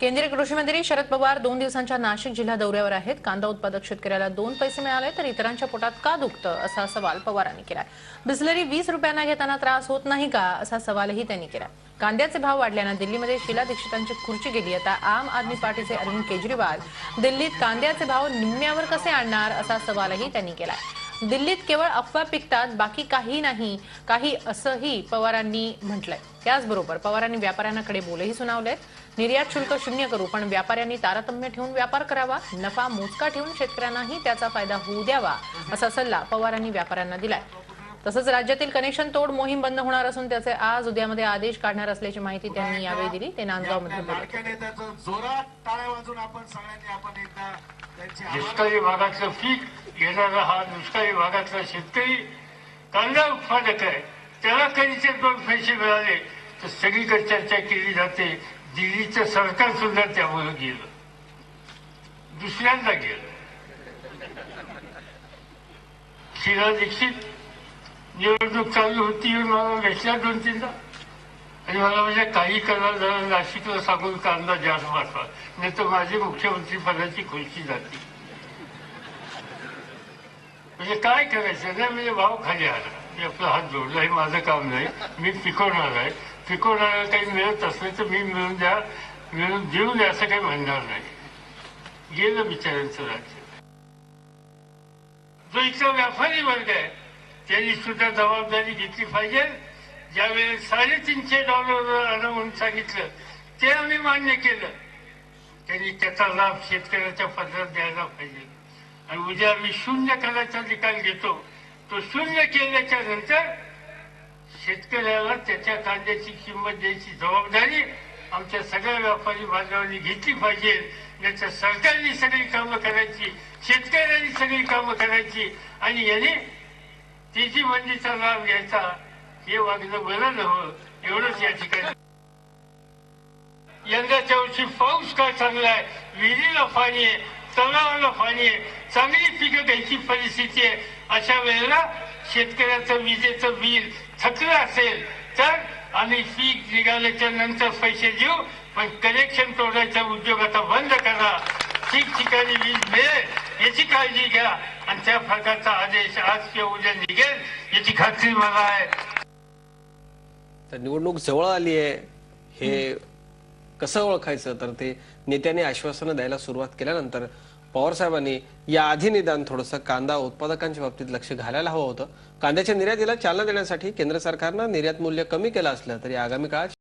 केंद्रीय कृषी मंत्री शरद पवार दोन दिवसांच्या नाशिक जिल्हा दौऱ्यावर आहेत. कांदा उत्पादक शेतकऱ्याला दोन पैसे मिळाले तर इतरांच्या पोटात का दुखतं असा सवाल पवारांनी केलाय. बिस्लरी वीस रुपयांना घेताना त्रास होत नाही का असा सवालही त्यांनी केलाय. कांद्याचे भाव वाढल्यानं दिल्लीमध्ये शीला दीक्षितांची खुर्ची गेली. आता आम आदमी पार्टीचे अरविंद केजरीवाल दिल्लीत कांद्याचे भाव निम्म्यावर कसे आणणार असा सवालही त्यांनी केलाय. दिल्लीत केवळ अफवा पिकतात बाकी काही नाही. काही असंही पवारांनी म्हटलंय. त्याचबरोबर पवारांनी व्यापाऱ्यांकडे बोलही सुनावलेत. निर्यात शुल्क शून्य करू पण व्यापाऱ्यांनी तारतम्य ठेवून व्यापार करावा. नफा मोजका ठेवून शेतकऱ्यांनाही त्याचा फायदा होऊ द्यावा असा सल्ला पवारांनी व्यापाऱ्यांना दिलाय. तसंच राज्यातील कनेक्शन तोड मोहीम बंद होणार असून त्याचे आज उद्यामध्ये आदेश काढणार असल्याची माहिती त्यांनी यावेळी दिली. ते. लाडक्या नेत्याचं जोरात टाळ्या वाजून आपण सगळ्यांनी आपण एकदा घेणारा हा दुष्काळी भागातला शेतकरी कांदा उत्पादक आहे. त्याला कधीचे दोन पैसे मिळाले तर सगळीकडे चर्चा केली जाते. दिल्लीचं सरकार सुद्धा त्यामुळे गेलं. दुसऱ्यांदा गेलं. शिला दीक्षित निवडणूक चालू होती येऊन मला भेटल्या दोन तीनदा. आणि मला म्हणजे काही करणार जरा नाशिकला सांगून कांदा जास्त वाटला नाही तर माझी मुख्यमंत्री पदाची खुर्ची जाते. म्हणजे काय करायचं? नाही म्हणजे भाव खाली आला. मी आपला हात जोडला हे माझं काम नाही. मी पिकवणार आहे. पिकवणाऱ्याला काही मिळत असलं तर मी मिळून द्या मिळून देऊ द्या असं काही म्हणणार नाही. गेलं बिचाऱ्यांचं राज्य. जो इथला व्यापारी वर्ग आहे त्यांनी सुद्धा जबाबदारी घेतली पाहिजे. ज्यावेळेस साडेतीनशे डॉलर आणा म्हणून सांगितलं ते आम्ही मान्य केलं. त्यांनी त्याचा लाभ शेतकऱ्याच्या पदरात द्यायला पाहिजे. आणि उद्या आम्ही शून्य करायचा निकाल घेतो. तो शून्य केल्याच्यानंतर शेतकऱ्याला त्याच्या कांद्याची किंमत द्यायची जबाबदारी आमच्या सगळ्या व्यापारी बांधवांनी घेतली पाहिजे. याच्या सरकारने सगळी कामं करायची शेतकऱ्यांनी सगळी कामं करायची. आणि याने तिची मंदीचा लाभ घ्यायचा हे वागणं बरं नव्हतं एवढंच या ठिकाणी. यंदाच्या वर्षी पाऊस काय चांगला आहे? विहिरीला पाणी आहे तलावाला पाणी आहे. चांगली पिकं घ्यायची परिस्थिती आहे. अशा वेळेला शेतकऱ्याचं विजेचं बिल थकलं असेल तर आम्ही पीक निघाल्याच्या नंतर पैसे देऊ पण कनेक्शन तोडायचा उद्योग आता बंद करा. ठिकठिकाणी वीज मिळेल याची काळजी घ्या. आणि त्या प्रकारचा आदेश आज किंवा उद्या निघेल याची खात्री मला आहे. तर निवडणूक जवळ आली आहे. हे कसं ओळखायचं? तर ते नेत्याने आश्वासनं द्यायला सुरुवात केल्यानंतर पवार साहेबांनी याआधी निदान थोडंसं कांदा उत्पादकांच्या बाबतीत लक्ष घालायला हवं होतं. कांद्याच्या निर्यातीला चालना देण्यासाठी केंद्र सरकारनं निर्यात मूल्य कमी केलं असलं तरी आगामी काळात